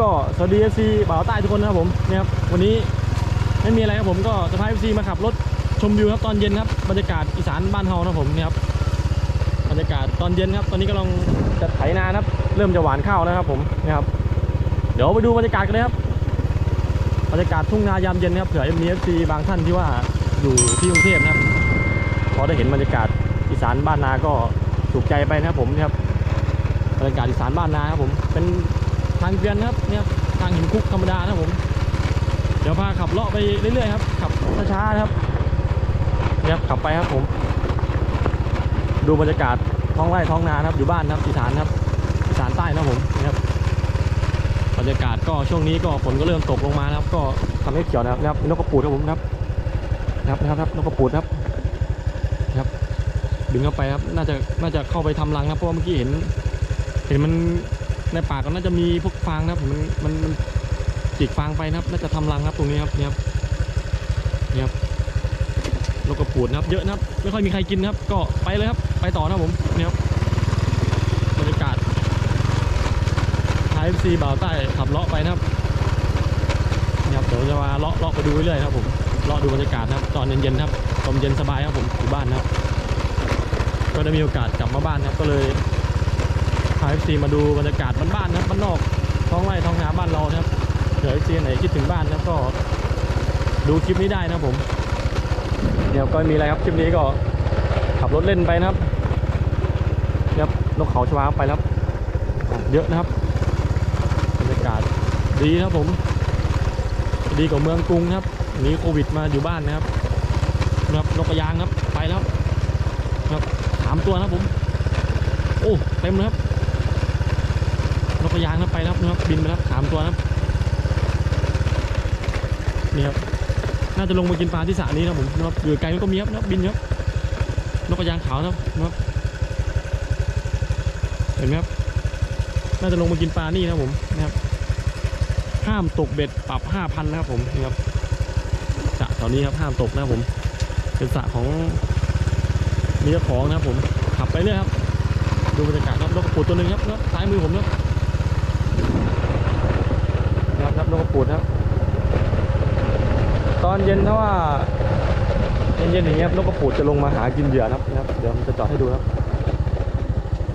ก็สวัสดีเอฟซีบ่าวใต้ทุกคนนะครับผมเนี่ยครับวันนี้ไม่มีอะไรครับผมก็จะพาเอฟซีมาขับรถชมวิวครับตอนเย็นครับบรรยากาศอีสานบ้านเฮานะครับผมเนี่ยครับบรรยากาศตอนเย็นครับ ตอนนี้กำลังจะไถนานครับ เริ่มจะหวานข้าวแล้วครับผมเนี่ยครับเดี๋ยวไปดูบรรยากาศกันเลยครับบรรยากาศทุ่งนายามเย็นนะครับเผื่อมีเอฟซีบางท่านที่ว่าอยู่ที่กรุงเทพนะครับพอได้เห็นบรรยากาศอีสานบ้านนาก็ถูกใจไปนะครับผมเนี่ยครับบรรยากาศอีสานบ้านนาครับผมเป็น ทางเกวียนครับเนี่ยทางหินคุกธรรมดานะผม เดี๋ยวพาขับเลาะไปเรื่อยๆครับขับช้าๆครับเนี่ยขับไปครับผม ดูบรรยากาศท้องไร่ท้องนานครับอยู่บ้านครับอีสานครับอีสานใต้นะผมนี่ยครับบรรยากาศก็ช่วงนี้ก็ฝนก็เริ่มตกลงมานะครับ ก็ทำให้เขียวนะครับนะครับนกกระปูดครับผมนะครับนะครับนะครับนกกระปูดนะครับนะครับ ดึงเข้าไปครับน่าจะน่าจะเข้าไปทำรังนะครับเพราะว่าเมื่อกี้เห็น เห็นมัน ในป่าก็น่าจะมีพวกฟางนะครับมันมันมันจิกฟางไปนะครับ น่าจะทำรังครับตรงนี้ครับเนี่ยครับเนี่ยครับนกกระปูดนะครับ เยอะนะครับ ไม่ค่อยมีใครกินนะครับ ก็ไปเลยครับ ไปต่อนะผมเนี่ยครับบรรยากาศไทยซีบ่าวใต้ขับเลาะไปนะครับเนี่ยครับเดี๋ยวจะมาเลาะเลาะไปดูเรื่อยๆครับผมเลาะดูบรรยากาศนะครับ ตอนเย็นๆครับลมเย็นสบายครับผมอยู่บ้านนะครับ ก็ได้มีโอกาสกลับมาบ้านนะครับก็เลยาเอฟซีมาดูบรรยากาศบ้านๆนะครับบ้านนอกท้องไร่ท้องนาบ้านเรานะครับเผื่อเอฟซีไหนคิดถึงบ้านนะครับก็ดูคลิปนี้ได้นะผม เดี๋ยวก็ไม่มีอะไรครับคลิปนี้ก็ขับรถเล่นไปนะครับเนี่ยครับนกเขาชวาไปแล้วเยอะนะครับบรรยากาศดีนะครับผม ดีกว่าเมืองกรุงนะครับหนีโควิดมาอยู่บ้านนะครับนะครับนกกระยางครับไปแล้วครับสามตัวนะผม โอ้ เต็มเลยครับ กระยางนะไปแล้วครับนะครับบินไปแล้วสามตัวนะครับนี่ครับน่าจะลงมากินปลาที่สระนี้นะผมนะครับอยู่ไกลมันก็มีครับนะบินครับนกกระยางขาวนะครับเห็นไหมครับน่าจะลงมากินปลานี่นะผมนะครับ ห้ามตกเบ็ดปรับห้าพันนะครับผมนี่ครับสระแถวนี้ครับห้ามตกนะครับผม เป็นสระของมีเจ้าของนะครับผมขับไปเรื่อยครับดูบรรยากาศครับนกกระปูดตัวหนึ่งครับครับซ้ายมือผมครับ ครับครับนกกระปูดครับ ตอนเย็นถ้าว่าเย็นๆอย่างเงี้ยนกกระปูดจะลงมาหากินเหยื่อนะครับนะครับ เดี๋ยวผมจะจอดให้ดูครับ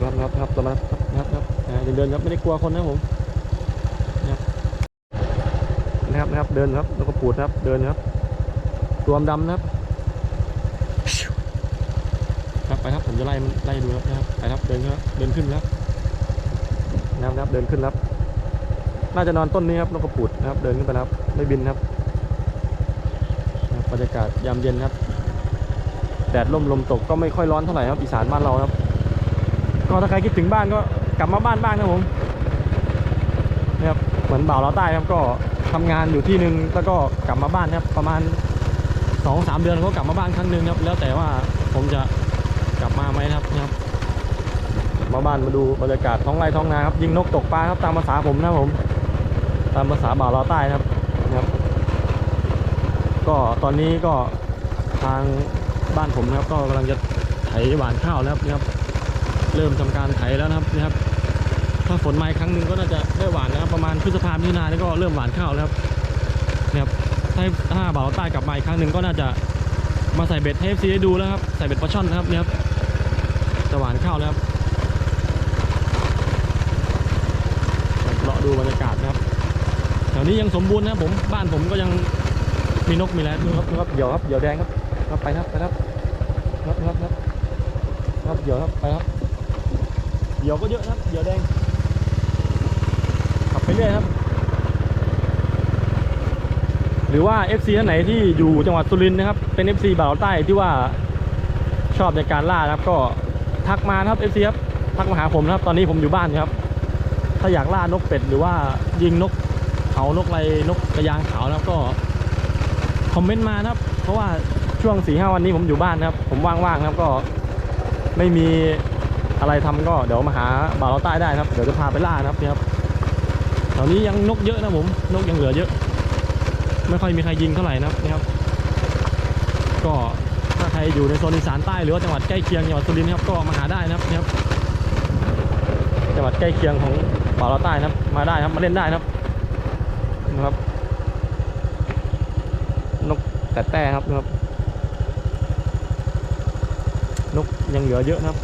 ครับครับครับตัวนั้นครับครับอ่าเดินเดินครับไม่ได้กลัวคนนะผมนะครับนะครับนะครับเดินครับนกกระปูดครับ เดินครับตัวดำนะครับครับไปครับผมจะไล่ไล่ดูครับนะครับไปครับเดินครับเดินขึ้นครับนะครับเดินขึ้นครับ น่าจะนอนต้นนี้ครับนกกระปูดนะครับ เดินขึ้นไปครับไม่บินครับบรรยากาศยามเย็นครับแดดร่มลมตกก็ไม่ค่อยร้อนเท่าไหร่ครับอีสานบ้านเราครับ ก็ถ้าใครคิดถึงบ้านก็กลับมาบ้านบ้างนะครับผมนะครับเหมือนบ่าวเราใต้ครับก็ทำงานอยู่ที่หนึ่งแล้วก็กลับมาบ้านครับประมาณสองสามเดือนก็กลับมาบ้านครั้งหนึ่งครับ แล้วแต่ว่าผมจะกลับมาไหมครับนะครับ มาบ้านมาดูบรรยากาศท้องไร่ท้องนาครับยิงนกตกปลาครับตามภาษาผมนะผมามภาษาบ่าวเราใต้นะครับนะครับ ก็ตอนนี้ก็ทางบ้านผมนะครับ ก็กำลังจะไถหวานข้าวแล้วนะครับ เริ่มทำการไถแล้วนะครับนะครับ ถ้าฝนมาอีกครั้งหนึ่งก็น่าจะได้หวานนะครับ ประมาณพฤษภาคมมิถุนายนนี่ก็เริ่มหวานข้าวแล้วครับนะครับถ้าถ้าบ่าวเราใต้กลับมาอีกครั้งหนึ่งก็น่าจะมาใส่เบ็ดให้ FC ได้ดูแล้วครับใส่เบ็ดปลาช่อนนะครับเนี่ยครับจะหวานข้าวแล้วครับเลาะดูบรรยากาศนะครับแถ วนี้ยังสมบูรณ์นะครับผมบ้านผมก็ยังมีนกมีอะไรดูครับดูครับเหยี่ยวครับเหยี่ยวแดงครับครับไปครับไปครับครับครับครับครับเหยี่ยวครับไปครับเหยี่ยวก็เยอะนะครับเหยี่ยวแดงขับไปเรื่อยครับ หรือว่า FC ท่านไหนที่อยู่จังหวัดสุรินทร์นะครับเป็น FC บ่าวใต้ที่ว่าชอบในการล่านะครับ ก็ทักมานะครับ FC ครับทักมาหาผมนะครับ ตอนนี้ผมอยู่บ้านครับ ถ้าอยากล่านกเป็ดหรือว่ายิงนก เขานกอะไรนกกระยางขาวนะครับก็คอมเมนต์มานะครับ เพราะว่าช่วง4ีห้าวันนี้ผมอยู่บ้านนะครับ ผมว่างๆนะครับก็ไม่มีอะไรทำก็เดี๋ยวมาหาบ่าวใต้ได้นะครับเดี๋ยวจะพาไปล่านะครับเนี่ยครับแถวนี้ยังนกเยอะนะผมนกยังเหลือเยอะ ไม่ค่อยมีใครยิงเท่าไหร่นะครับนะครับ ก็ถ้าใครอยู่ในโซนอีสานใต้หรือว่าจังหวัดใกล้เคียงจังหวัดสุรินทร์นะครับก็มาหาได้นะครับนะครับจังหวัดใกล้เคียงของป่าเราใต้นะครับ มาได้ครับมาเล่นได้นะครับ นะครับ นกแต่แต่ครับนะครับ นกยังเหลือเยอะนะครับ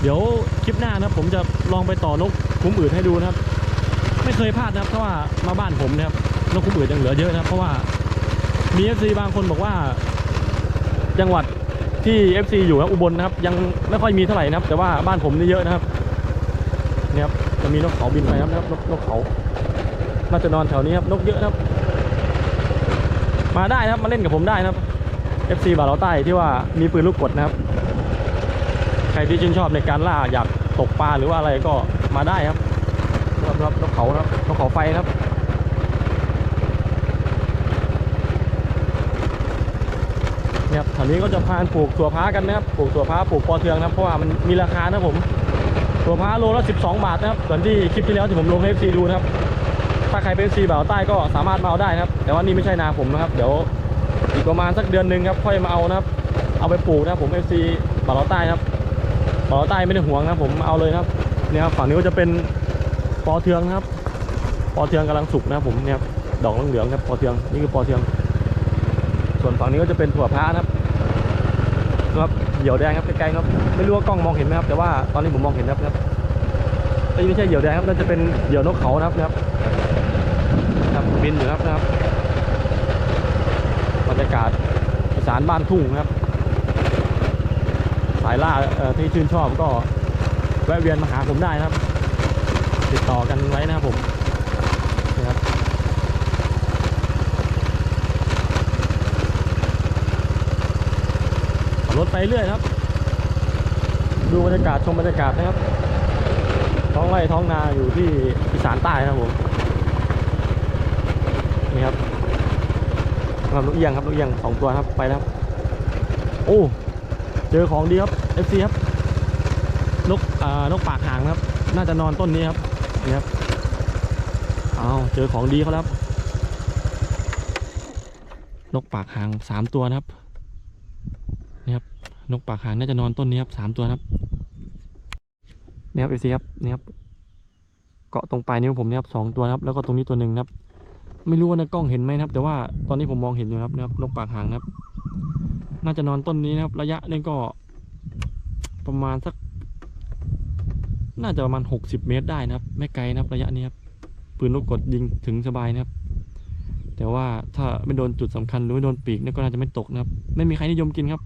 เดี๋ยวคลิปหน้านะครับผมจะลองไปต่อนกคุ้มอื่นให้ดูนะครับ ไม่เคยพลาดนะครับเพราะว่ามาบ้านผมนะครับนกคุ้มอื่นยังเหลือเยอะนะครับ เพราะว่ามี FC บางคนบอกว่า จังหวัดที่ FC อยู่นะอุบลนะครับ ยังไม่ค่อยมีเท่าไหร่นะครับ แต่ว่าบ้านผมนี่เยอะนะครับเนี่ยครับ จะมีนกเขาบินไปครับนะครับนกนกเขาน่าจะนอนแถวนี้ครับนกเยอะนะครับ มาได้นะครับมาเล่นกับผมได้นะครับ FC บ่าวเราใต้ที่ว่ามีปืนลูกกดนะครับ ใครที่ชื่นชอบในการล่าอยากตกปลาหรือว่าอะไรก็มาได้ครับรับรับนกเขาครับนกเขาไฟครับเนี่ยครับแถวนี้ก็จะพานปลูกถั่วพากันนะครับปลูกถั่วพาปลูกปอเทืองนะครับเพราะว่ามันมีราคานะผม ถั่วพาโลละ 12 บาทนะครับส่วนที่คลิปที่แล้วที่ผมลงให้ FC ดูนะครับ ถ้าใครเป็น FC บ่าวใต้ก็สามารถมาเอาได้นะครับ แต่ว่านี่ไม่ใช่นาผมนะครับ เดี๋ยวอีกประมาณสักเดือนหนึ่งครับค่อยมาเอานะครับ เอาไปปลูกนะครับผม FC บ่าวใต้ครับบ่าวใต้ไม่ได้ห่วงนะผมเอาเลยครับเนี่ยครับฝั่งนี้ก็จะเป็นปอเทืองนะครับ ปอเทืองกำลังสุกนะครับผมเนี่ยดอกเหลืองๆครับปอเทืองนี่คือปอเทือง ส่วนฝั่งนี้ก็จะเป็นถั่วพานะครับ ครับเหยี่ยวแดงครับใกล้ๆครับไม่รู้ว่ากล้องมองเห็นไหมครับ แต่ว่าตอนนี้ผมมองเห็นนะครับนับไม่ใช่เหยี่ยวแดงครับน่าจะเป็นเหยี่ยวนกเขานะครับนะครับบินอยู่ครับนะครับบรรยากาศอีสานบ้านทุ่งครับ สายล่าที่ชื่นชอบก็แวะเวียนมาหาผมได้นะครับ ติดต่อกันไว้นะครับผมนะครับ ขับ รถไปเรื่อยครับ ดูบรรยากาศชมบรรยากาศนะครับ ท้องไร่ท้องนาอยู่ที่อีสานใต้นะครับผมนี่ครับครับลูกเอียงครับลูกเอียงสองตัวครับไปแล้วครับโอ้เจอของดีครับ FC ครับนกอ่านกปากหางครับ น่าจะนอนต้นนี้ครับนี่ครับเอาวเจอของดีเขาแล้วนกปากหางสามตัวนะครับ นี่ครับนกปากหางน่าจะนอนต้นนี้ครับสามตัวนะครับนี่ครับเอซีครับนี่ครับเกาะตรงปลายนิ้วผมเนี่ยครับสองตัวนะครับ แล้วก็ตรงนี้ตัวหนึ่งนะครับ ไม่รู้ว่าในกล้องเห็นไหมนะครับ แต่ว่าตอนนี้ผมมองเห็นอยู่ครับนะครับนกปากหางนะครับ น่าจะนอนต้นนี้นะครับ ระยะนี่ก็ประมาณสัก น่าจะประมาณหกสิบเมตรได้นะครับ ไม่ไกลนะครับ ระยะนี้ครับปืนลูกกดยิงถึงสบายนะครับ แต่ว่าถ้าไม่โดนจุดสำคัญหรือไม่โดนปีกนี่ก็น่าจะไม่ตกนะครับ ไม่มีใครนิยมกินครับ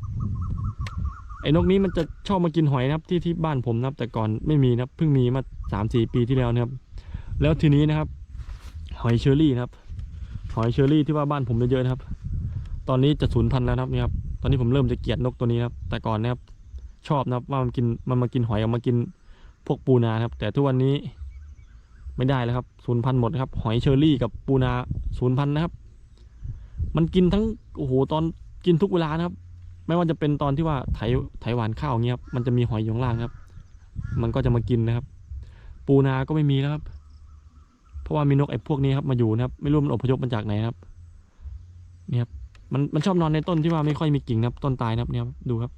ไอ้นกนี้มันจะชอบมากินหอยนะครับที่ที่บ้านผมนะครับ แต่ก่อนไม่มีนะครับเพิ่งมีมาสามสี่ปีที่แล้วนะครับ แล้วทีนี้นะครับ หอยเชอรี่นะครับ หอยเชอรี่ที่ว่าบ้านผมเยอะๆนะครับ ตอนนี้จะสูญพันธุ์แล้วนะครับนี่ครับตอนนี้ผมเริ่มจะเกลียดนกตัวนี้นะครับ แต่ก่อนนะครับ ชอบนะครับว่ามันกินมันมากินหอยเอามากินพวกปูนาครับ แต่ทุกวันนี้ไม่ได้แล้วครับสูญพันธุ์หมดนะครับ หอยเชอรี่กับปูนาสูญพันธุ์นะครับ มันกินทั้งโอ้โหตอนกินทุกเวลานะครับ ไม่ว่าจะเป็นตอนที่ว่าไถไถหวานข้าวอย่างเงี้ยครับมันจะมีหอยอยู่ข้างล่างครับ มันก็จะมากินนะครับ ปูนาก็ไม่มีแล้วครับ เพราะว่ามีนกไอ้พวกนี้ครับมาอยู่นะครับ ไม่รู้มันอพยพมาจากไหนครับเนี่ยครับมันมันชอบนอนในต้นที่ว่าไม่ค่อยมีกิ่งนะครับ ต้นตายนะครับเนี่ยครับดูครับ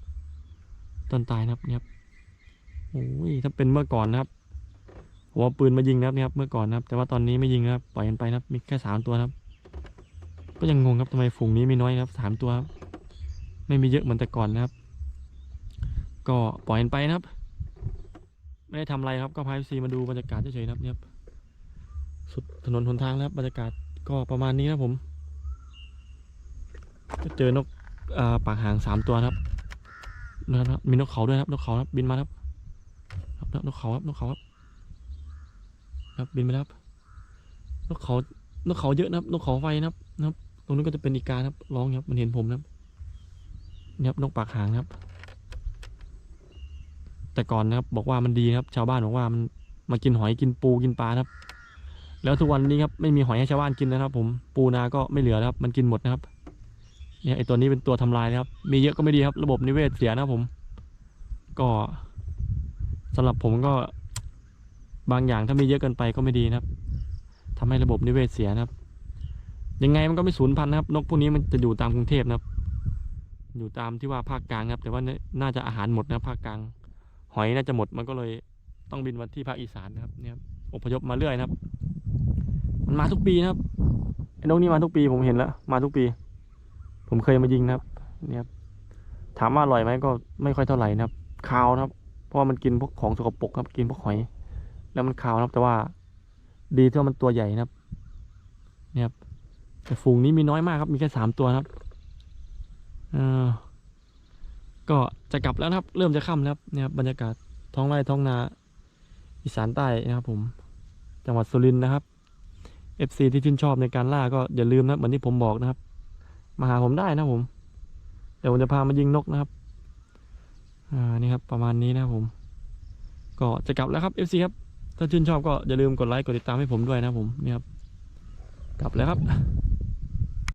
ต้นตายนะครับเนี่ยครับโอ้ยถ้าเป็นเมื่อก่อนนะครับหัวปืนมายิงนะครับเนี่ยครับเมื่อก่อนนะครับ แต่ว่าตอนนี้ไม่ยิงนะครับปล่อยมันไปนะครับ มีแค่สามตัวนะครับ ก็ยังงงครับทำไมฝูงนี้มีน้อยครับสามตัวครับ ไม่มีเยอะเหมือนแต่ก่อนนะครับ ก็ปล่อยมันไปนะครับ ไม่ได้ทำอะไรครับ ก็พาซีมาดูบรรยากาศเฉยๆนะครับเนี่ยครับสุดถนนหนทางแล้วครับบรรยากาศก็ประมาณนี้นะผมก็เจอนกอปากหางสามตัวครับนะครับมีนกเขาด้วยครับนกเขานะครับ บินมาครับ ครับนกเขาครับนกเขาครับครับบินไปครับนกเขานกเขาเยอะนะครับนกเขาไฟนะครับนะครับ ตรงนู้นก็จะเป็นอีกาครับร้องครับมันเห็นผมนะครับ นี่ครับนกปากหางนะครับ แต่ก่อนนะครับบอกว่ามันดีครับ ชาวบ้านบอกว่ามันมากินหอยกินปูกินปลาครับ แล้วทุกวันนี้ครับไม่มีหอยให้ชาวบ้านกินนะครับ ผมปูนาก็ไม่เหลือครับ มันกินหมดนะครับ เนี่ยไอตัวนี้เป็นตัวทำลายนะครับ มีเยอะก็ไม่ดีครับ ระบบนิเวศเสียนะผม ก็สำหรับผมก็บางอย่างถ้ามีเยอะเกินไปก็ไม่ดีนะครับทำให้ระบบนิเวศเสียนะครับ ยังไงมันก็ไม่สูญพันธุ์นะครับ นกพวกนี้มันจะอยู่ตามกรุงเทพนะครับ อยู่ตามที่ว่าภาคกลางครับ แต่ว่าน่าจะอาหารหมดนะภาคกลาง หอยน่าจะหมดมันก็เลยต้องบินมาที่ภาคอีสานนะครับ เนี่ยครับอพยพมาเรื่อยนะครับ มันมาทุกปีนะครับไอ้นกนี่มาทุกปีผมเห็นแล้วมาทุกปี ผมเคยมายิงนะครับ เนี่ยครับถามว่าอร่อยไหมก็ไม่ค่อยเท่าไหร่นะครับคาวนะครับ เพราะว่ามันกินพวกของสกปรกครับกินพวกหอย แล้วมันคาวนะครับ แต่ว่าดีที่ว่ามันตัวใหญ่นะครับ เนี่ยครับแต่ฝูงนี้มีน้อยมากครับ มีแค่สามตัวนะครับ ก็จะกลับแล้วนะครับ เริ่มจะค่ำแล้วเนี่ยครับบรรยากาศท้องไร่ท้องนา อีสานใต้นะครับผม จังหวัดสุรินทร์นะครับ FC ที่ชื่นชอบในการล่าก็อย่าลืมนะเหมือนที่ผมบอกนะครับ มาหาผมได้นะผม เดี๋ยวผมจะพามายิงนกนะครับ อ่า นี่ครับ ประมาณนี้นะครับผม ก็จะกลับแล้วครับ FC ครับ ถ้าชื่นชอบก็อย่าลืมกดไลค์กดติดตามให้ผมด้วยนะผมนี่ครับ กลับแล้วครับ